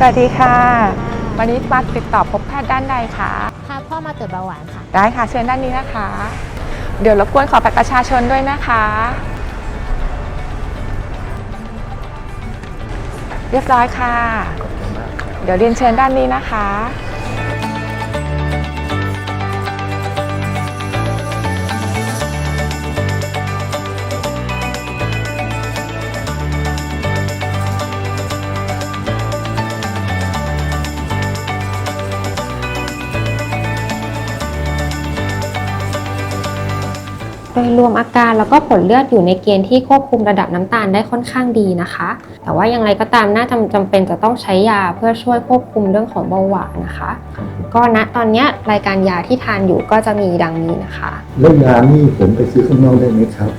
สวัสดีค่ะ วันนี้มาติดต่อพบแพทย์ด้านใดคะพาพ่อมาตรวจเบาหวานค่ะ ได้ค่ะ เชิญด้านนี้นะคะ เดี๋ยวรบกวนขอบัตรประชาชนด้วยนะคะ เรียบร้อยค่ะ เดี๋ยวเรียนเชิญด้านนี้นะคะ ยรวมอาการแล้วก็ผลเลือดอยู่ในเกณฑ์ที่ควบคุมระดับน้ำตาลได้ค่อนข้างดีนะคะ แต่ว่าอย่างไรก็ตามน่าจำจำเป็นจะต้องใช้ยาเพื่อช่วยควบคุมเรื่องของเบาหวานนะคะ ก็ณตอนเนี้ยรายการยาที่ทานอยู่ก็จะมีดังนี้นะคะแล้วยานี่ผมไปซื้อข้างนอกได้ไหมครับ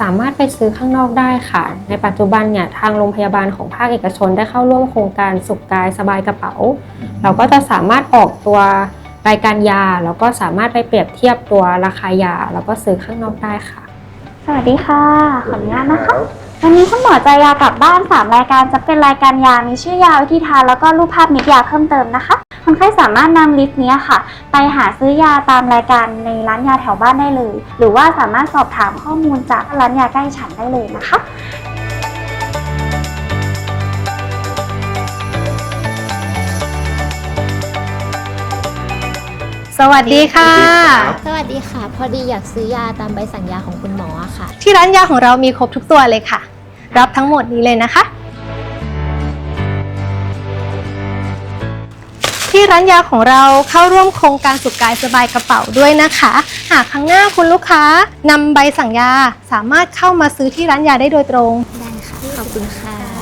สามารถไปซื้อข้างนอกได้ค่ะ ในปัจจุบันเนี่ยทางโรงพยาบาลของภาคเอกชนได้เข้าร่วมโครงการสุขกายสบายกระเป๋า เราก็จะสามารถออกตัว รายการยาแล้วก็สามารถไปเปรียบเทียบตัวราคายา แล้วก็ซื้อข้างนอกได้ค่ะ สวัสดีค่ะ ขออนุญาตนะคะ วันนี้คุณหมอจะยากลับบ้าน 3 รายการจะเป็นรายการยา มีชื่อยาวิธีทานแล้วก็รูปภาพมิตรยาเพิ่มเติมนะคะ คนไข้สามารถนำลิสต์เนี้ยค่ะ ไปหาซื้อยาตามรายการในร้านยาแถวบ้านได้เลย หรือว่าสามารถสอบถามข้อมูลจากร้านยาใกล้ฉันได้เลยนะคะ สวัสดีค่ะ สวัสดีค่ะ พอดีอยากซื้อยาตามใบสั่งยาของคุณหมออะค่ะ ที่ร้านยาของเรามีครบทุกตัวเลยค่ะ รับทั้งหมดนี้เลยนะคะ ที่ร้านยาของเราเข้าร่วมโครงการสุขกายสบายกระเป๋าด้วยนะคะ หากครั้งหน้าคุณลูกค้านำใบสั่งยาสามารถเข้ามาซื้อที่ร้านยาได้โดยตรง ได้ค่ะ ขอบคุณค่ะ